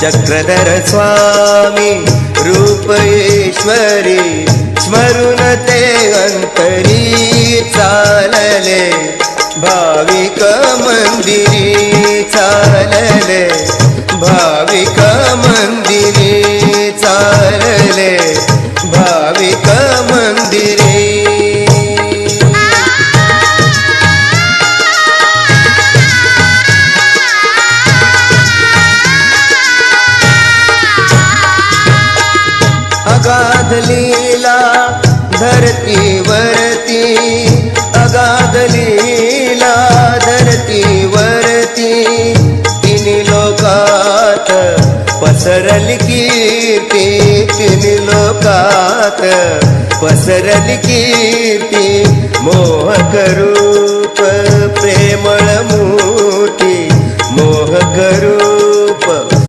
चक्रधर स्वामी रूपईश्वरी स्मरुन ते अंतरी चालले. भाविक मंदिरी चालले. भाविक मंदिर अगाध लीला धरतीवरती. अगाध लीला धरतीवरती. तिन्ही लोकात पसरली कीर्ती. तिन्ही लोकात पसरली कीर्ती. मोह रूप